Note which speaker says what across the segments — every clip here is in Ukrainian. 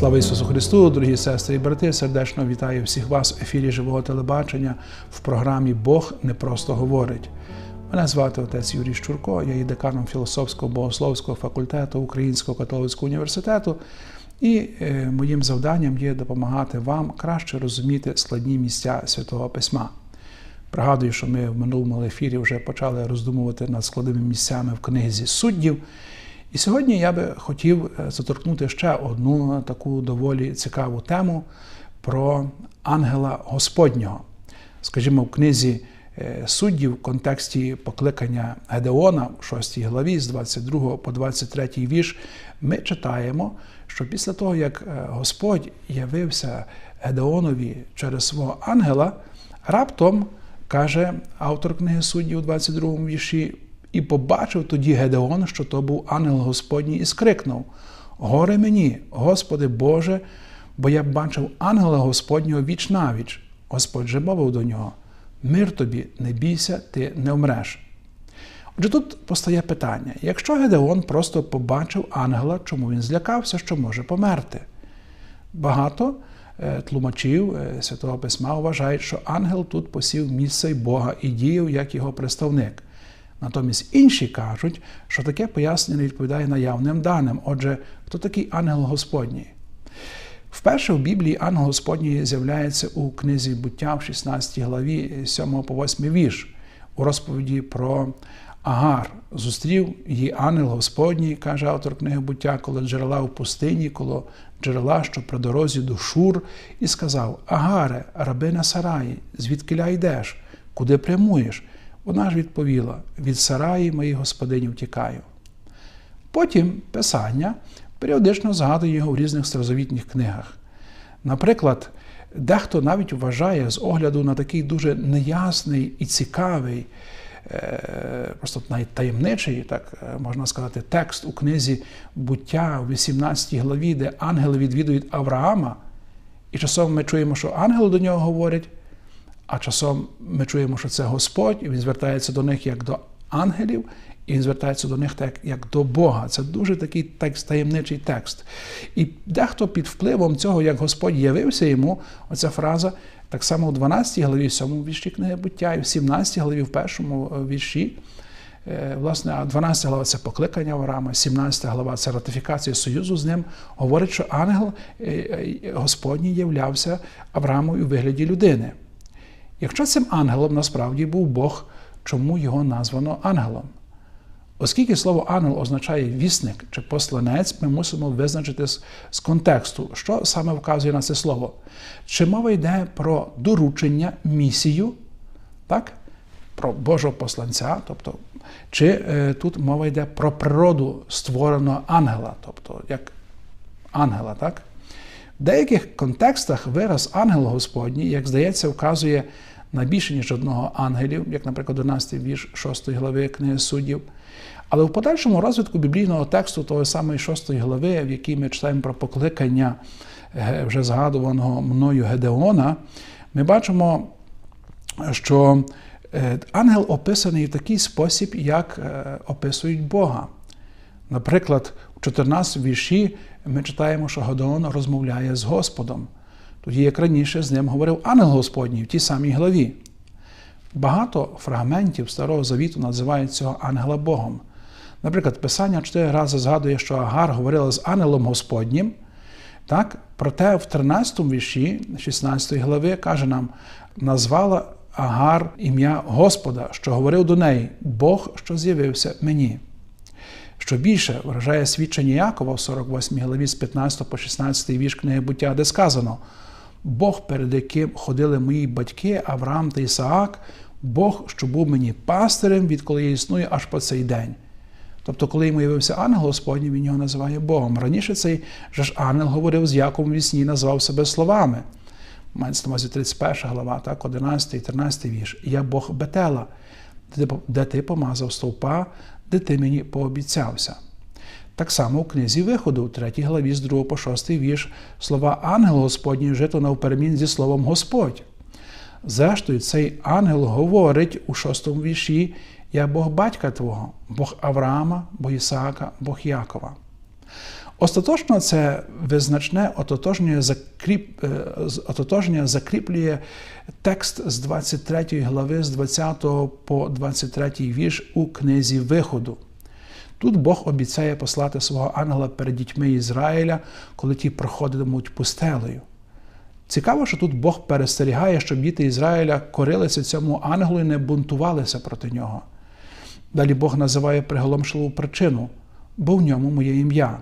Speaker 1: Слава Ісусу Христу, дорогі сестри і брати, сердечно вітаю всіх вас в ефірі живого телебачення в програмі Бог не просто говорить. Мене звати отець Юрій Щурко, я є деканом філософського богословського факультету Українського католицького університету, і е, моїм завданням є допомагати вам краще розуміти складні місця святого письма. Пригадую, що ми в минулому ефірі вже почали роздумувати над складними місцями в книзі суддів. І сьогодні я би хотів е, заторкнути ще одну таку доволі цікаву тему про ангела Господнього. Скажімо, в книзі е, суддів в контексті покликання Гедеона в 6 главі з 22 по 23 вірш, ми читаємо, що після того, як е, Господь явився Гедеонові через свого ангела, раптом каже автор книги суддів у 22 вірші. І побачив тоді Гедеон, що то був ангел Господній, і скрикнув: Горе мені, Господи Боже, бо я бачив ангела Господнього віч навіч. Господь же мовив до нього: Мир тобі, не бійся, ти не вмреш. Отже, тут постає питання: якщо Гедеон просто побачив ангела, чому він злякався, що може померти? Багато е, тлумачів е, Святого Письма вважають, що ангел тут посів місце Бога і діяв як його представник. Натомість інші кажуть, що таке пояснення не відповідає наявним даним. Отже, хто такий ангел Господній? Вперше в Біблії ангел Господній з'являється у книзі буття в 16 главі 7 по 8 вірш, у розповіді про Агар. Зустрів її ангел Господній, каже автор книги буття, коли джерела в пустині, коло джерела, що при дорозі до Шур, і сказав: Агаре, рабина Сараї, звідкиля йдеш, куди прямуєш? Вона ж відповіла: від сараї моїх господинів тікаю. Потім Писання періодично згадує його в різних старозавітніх книгах. Наприклад, дехто навіть вважає з огляду на такий дуже неясний і цікавий, е, просто навіть таємничий, так е, можна сказати, текст у книзі буття в 18 главі, де ангели відвідують Авраама, і часом ми чуємо, що ангели до нього говорять. А часом ми чуємо, що це Господь, і він звертається до них як до ангелів, і він звертається до них так, як до Бога. Це дуже такий текст, таємничий текст. І дехто під впливом цього, як Господь явився йому, оця фраза так само у 12 главі, 7 вірші книги буття, і в 17 главі, в першому е, вірші. Е, власне, 12 глава це покликання Авраама, 17 глава це ратифікація союзу з ним. Говорить, що ангел е, Господній являвся Аврааму у вигляді людини. Якщо цим ангелом насправді був Бог, чому його названо ангелом? Оскільки слово ангел означає вісник чи посланець, ми мусимо визначити з контексту, що саме вказує на це слово. Чи мова йде про доручення, місію, так? про Божого посланця, тобто, чи е, тут мова йде про природу створеного ангела, тобто як ангела, так? В деяких контекстах вираз ангел Господній, як здається, вказує на більше, ніж одного ангелів, як, наприклад, 11 вірш 6 глави книги суддів. Але в подальшому розвитку біблійного тексту того самої 6 глави, в якій ми читаємо про покликання е, вже згадуваного мною Гедеона, ми бачимо, що е, ангел описаний в такий спосіб, як е, описують Бога. Наприклад, у 14 вірші ми читаємо, що Гедеон розмовляє з Господом тоді, як раніше з ним говорив ангел Господній в тій самій главі. Багато фрагментів Старого Завіту називають цього ангела Богом. Наприклад, Писання чотири рази згадує, що Агар говорила з ангелом Господнім. Так? Проте в 13 вірші 16 глави каже нам, назвала Агар ім'я Господа, що говорив до неї, Бог, що з'явився мені. Що більше вражає свідчення Якова в 48 главі з 15 по 16 вірш книги буття, де сказано: Бог, перед яким ходили мої батьки Авраам та Ісаак, Бог, що був мені пастирем, відколи я існую аж по цей день. Тобто, коли йому явився ангел Господній, він його називає Богом. Раніше цей же ж ангел говорив з Яковом вісні, назвав себе словами. Мається на увазі 31 глава, так, 11 і 13 вірш. Я Бог Бетела, де ти помазав стовпа, де ти мені пообіцявся. Так само у книзі виходу, у 3 главі з 2 по 6 вірш, слова ангел Господній вжито навперемін зі словом Господь. Зрештою, цей ангел говорить у 6 вірші: Я Бог батька Твого, Бог Авраама, Бог Ісаака, Бог Якова. Остаточно це визначне ототожнення, закріп, е, ототожнення закріплює текст з 23 глави, з 20 по 23 вірш у книзі Виходу. Тут Бог обіцяє послати свого ангела перед дітьми Ізраїля, коли ті проходитимуть пустелею. Цікаво, що тут Бог перестерігає, щоб діти Ізраїля корилися цьому ангелу і не бунтувалися проти нього. Далі Бог називає приголомшливу причину, бо в ньому моє ім'я.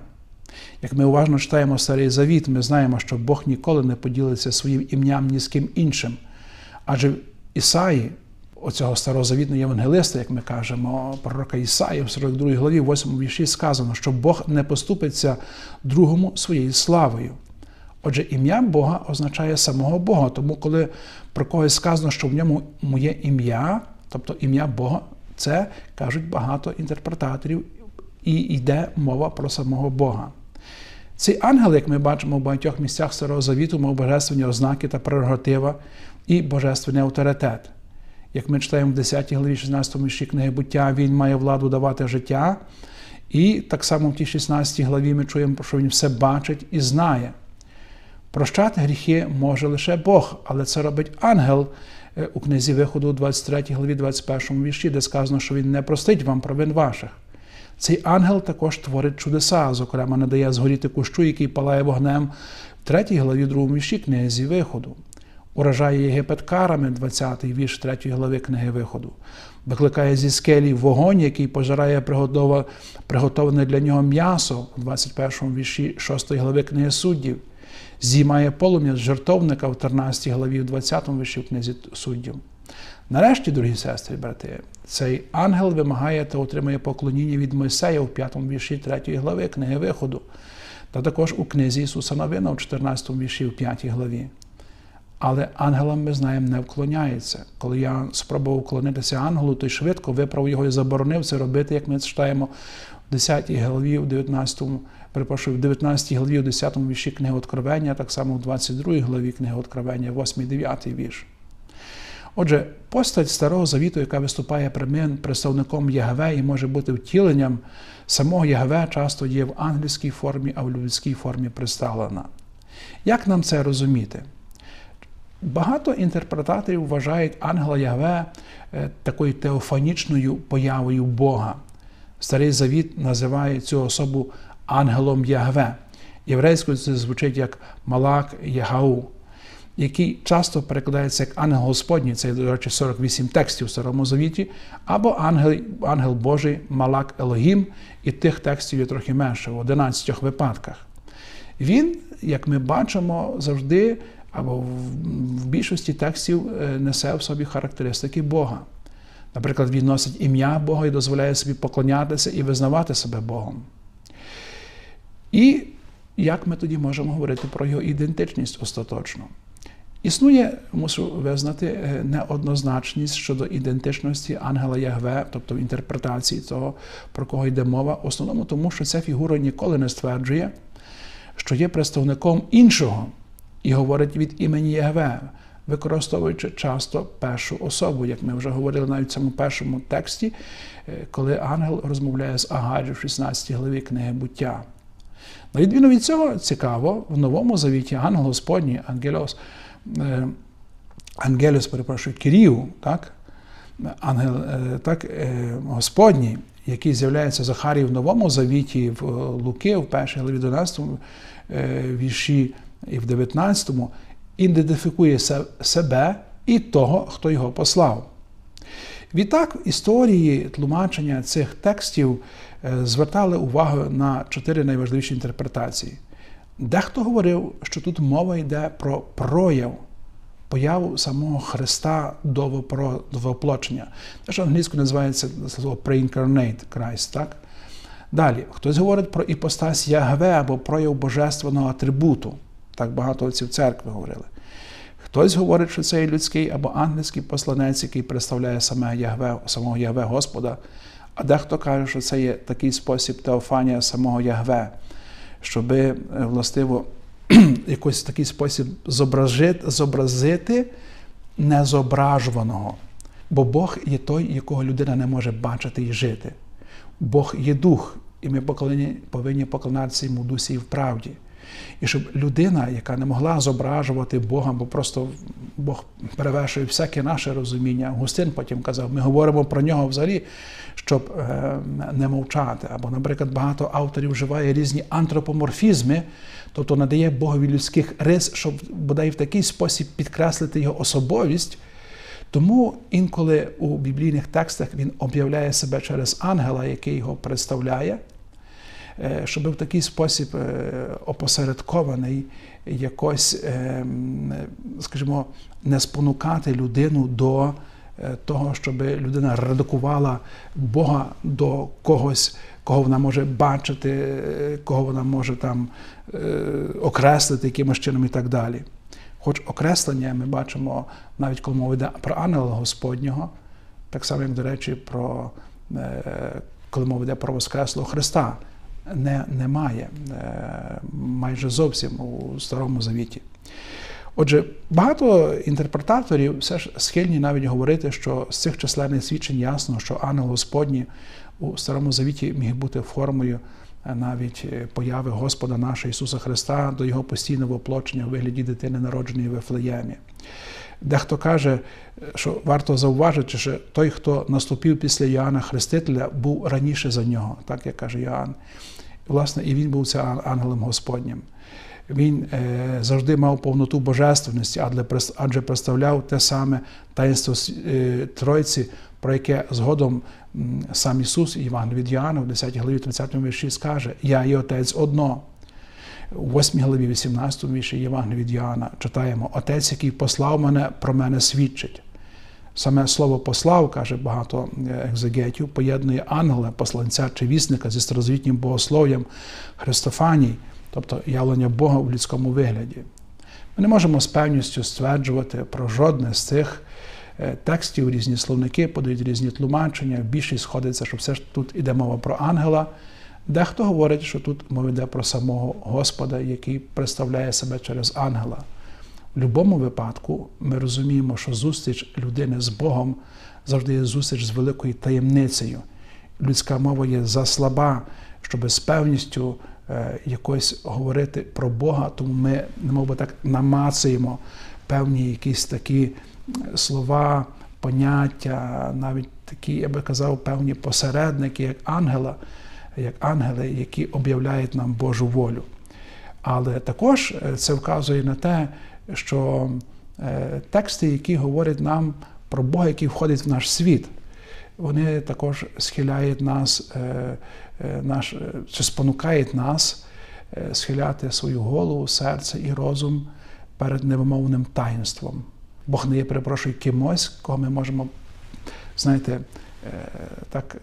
Speaker 1: Як ми уважно читаємо Старий Завіт, ми знаємо, що Бог ніколи не поділиться своїм ім'ям ні з ким іншим. Адже Ісаї, оцього старозавітного євангелиста, як ми кажемо, пророка Ісаї в 42 главі, 8 вірші сказано, що Бог не поступиться другому своєю славою. Отже, ім'я Бога означає самого Бога. Тому, коли про когось сказано, що в ньому моє ім'я, тобто ім'я Бога, це кажуть багато інтерпретаторів, і йде мова про самого Бога. Цей ангел, як ми бачимо в багатьох місцях Старого Завіту, мав божественні ознаки та прерогатива і божественний авторитет. Як ми читаємо в 10 главі 16 вірші книги буття, він має владу давати життя. І так само в тій 16 главі ми чуємо, що він все бачить і знає. Прощати гріхи може лише Бог, але це робить ангел е, у книзі виходу у 23 главі, 21 вірші, де сказано, що він не простить вам провин ваших. Цей ангел також творить чудеса, зокрема, надає згоріти кущу, який палає вогнем в 3 главі 2 вірші книзі виходу. Уражає Єгипет карами, 20 вірш 3 глави книги виходу. Викликає зі скелі вогонь, який пожирає приготовлене для нього м'ясо в 21 вірші 6 глави книги суддів зіймає полум'я з жертовника в 13 главі, в 20 вірші в книзі суддів. Нарешті, дорогі сестри брати, цей ангел вимагає та отримує поклоніння від Мойсея в 5 вірші 3 глави книги Виходу, та також у книзі Ісуса Новина в 14 вірші в 5 главі. Але ангелам ми знаємо, не вклоняється. Коли я спробував вклонитися ангелу, то й швидко виправив його і заборонив це робити, як ми читаємо в 10 главі, в 19 перепрошую, в 19 главі, в 10 вірші книги Откровення, так само в 22 главі книги Откровення, 8 9 вірш. Отже, постать Старого Завіту, яка виступає прямим представником Ягве і може бути втіленням самого Ягве, часто є в англійській формі, а в людській формі представлена. Як нам це розуміти? Багато інтерпретаторів вважають ангела Ягве е, такою теофанічною появою Бога. Старий Завіт називає цю особу ангелом Ягве. Єврейською це звучить як Малак Ягау, який часто перекладається як ангел Господній, це, до речі, 48 текстів в Старому Завіті, або ангел ангел Божий Малак Елогім, і тих текстів є трохи менше, в 11 випадках. Він, як ми бачимо, завжди або в більшості текстів е, несе в собі характеристики Бога. Наприклад, він носить ім'я Бога і дозволяє собі поклонятися і визнавати себе Богом. І як ми тоді можемо говорити про його ідентичність остаточно? Існує, мушу визнати, е, неоднозначність щодо ідентичності ангела Ягве, тобто інтерпретації того, про кого йде мова, в основному тому, що ця фігура ніколи не стверджує, що є представником іншого і говорить від імені Ягве, використовуючи часто першу особу, як ми вже говорили навіть в цьому першому тексті, е, коли ангел розмовляє з Агарі в 16 главі книги буття. На відміну від цього, цікаво, в новому завіті ангел Господній, Ангелос, е, Ангелос, перепрошую, Кирію, так? ангел е, так, Господній, який з'являється Захарії в новому завіті в Луки, в першій главі 12 вірші і в 19-му ідентифікує себе і того, хто його послав. Відтак, історії тлумачення цих текстів Е, звертали увагу на чотири найважливіші інтерпретації. Дехто говорив, що тут мова йде про прояв, появу самого Христа до воплочення. Те, що англійською називається слово pre-incarnate Christ, так? Далі, хтось говорить про іпостась Ягве або прояв божественного атрибуту. Так багато отців церкви говорили. Хтось говорить, що це є людський або ангельський посланець, який представляє саме Ягве, самого Ягве Господа. А дехто каже, що це є такий спосіб теофанія самого Ягве, щоби е, властиво якийсь такий спосіб зобразити, зобразити незображуваного. Бо Бог є той, якого людина не може бачити і жити. Бог є дух, і ми повинні поклонатися йому дусі і в правді. І щоб людина, яка не могла зображувати Бога, бо просто Бог перевершує всяке наше розуміння. Густин потім казав, ми говоримо про нього взагалі, щоб е, не мовчати. Або, наприклад, багато авторів вживає різні антропоморфізми, тобто надає Богові людських рис, щоб бодай в такий спосіб підкреслити його особовість. Тому інколи у біблійних текстах він об'являє себе через ангела, який його представляє. Е, щоб в такий спосіб е, опосередкований якось, е, скажімо, не спонукати людину до того, щоб людина редукувала Бога до когось, кого вона може бачити, кого вона може там окреслити якимось чином і так далі. Хоч окреслення ми бачимо навіть коли мова йде про ангела Господнього, так само, як, до речі, про коли мова йде про Воскреслого Христа не, немає е, майже зовсім у Старому Завіті. Отже, багато інтерпретаторів все ж схильні навіть говорити, що з цих численних свідчень ясно, що ангел Господній у Старому Завіті міг бути формою е, навіть е, появи Господа нашого Ісуса Христа до Його постійного оплочення у вигляді дитини, народженої в Ефлеємі. Дехто каже, що варто зауважити, що той, хто наступив після Йоанна Хрестителя, був раніше за нього, так як каже Йоанн. Власне, і він був це ангелом Господнім. Він е, завжди мав повноту божественності, адже представляв те саме таїнство е, Тройці, про яке згодом сам Ісус Іван від Йоанна в 10 главі 30 вірші скаже: Я і Отець одно. У 8 главі 18 вірші Євангелії від Йоанна читаємо: Отець, який послав мене, про мене свідчить. Саме слово послав, каже багато е, екзегетів, поєднує ангела, посланця чи вісника зі старозвітнім богослов'ям Христофаній, тобто явлення Бога в людському вигляді. Ми не можемо з певністю стверджувати про жодне з цих е, текстів, різні словники подають різні тлумачення. Більшість сходиться, що все ж тут іде мова про ангела. Дехто говорить, що тут мова йде про самого Господа, який представляє себе через ангела. Будь-якому випадку ми розуміємо, що зустріч людини з Богом завжди є зустріч з великою таємницею. Людська мова є заслаба, щоб з певністю е, якось говорити про Бога, тому ми, немов так, намацуємо певні якісь такі слова, поняття, навіть такі, я би казав, певні посередники, як ангела, як ангели, які об'являють нам Божу волю. Але також е, це вказує на те, що е, тексти, які говорять нам про Бога, який входить в наш світ, вони також схиляють нас, е, е, наш, чи спонукають нас схиляти свою голову, серце і розум перед невимовним таїнством. Бог не є, перепрошую, кимось, кого ми можемо, знаєте, так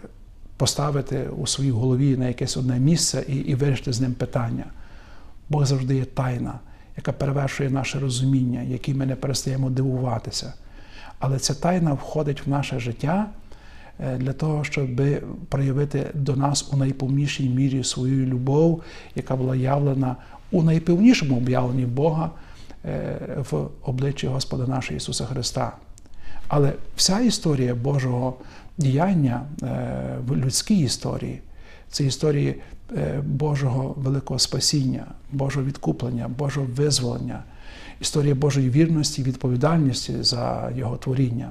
Speaker 1: поставити у своїй голові на якесь одне місце і, і вирішити з ним питання. Бог завжди є тайна яка перевершує наше розуміння, якій ми не перестаємо дивуватися. Але ця тайна входить в наше життя е, для того, щоб проявити до нас у найповнішій мірі свою любов, яка була явлена у найпевнішому об'явленні Бога е, в обличчі Господа нашого Ісуса Христа. Але вся історія Божого діяння е, в людській історії це історії Е, Божого великого спасіння, Божого відкуплення, Божого визволення, історія Божої вірності відповідальності за Його творіння.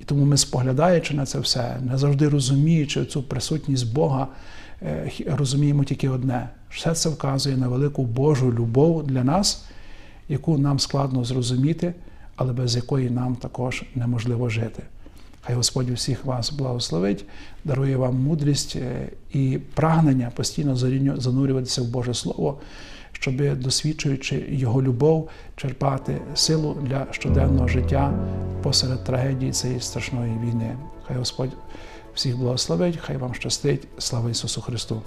Speaker 1: І тому ми, споглядаючи на це все, не завжди розуміючи цю присутність Бога, е, розуміємо тільки одне: все це вказує на велику Божу любов для нас, яку нам складно зрозуміти, але без якої нам також неможливо жити. Хай Господь усіх вас благословить, дарує вам мудрість е, і прагнення постійно занурюватися в Боже Слово, щоб, досвідчуючи Його любов, черпати силу для щоденного життя посеред трагедії цієї страшної війни. Хай Господь всіх благословить, хай вам щастить. Слава Ісусу Христу!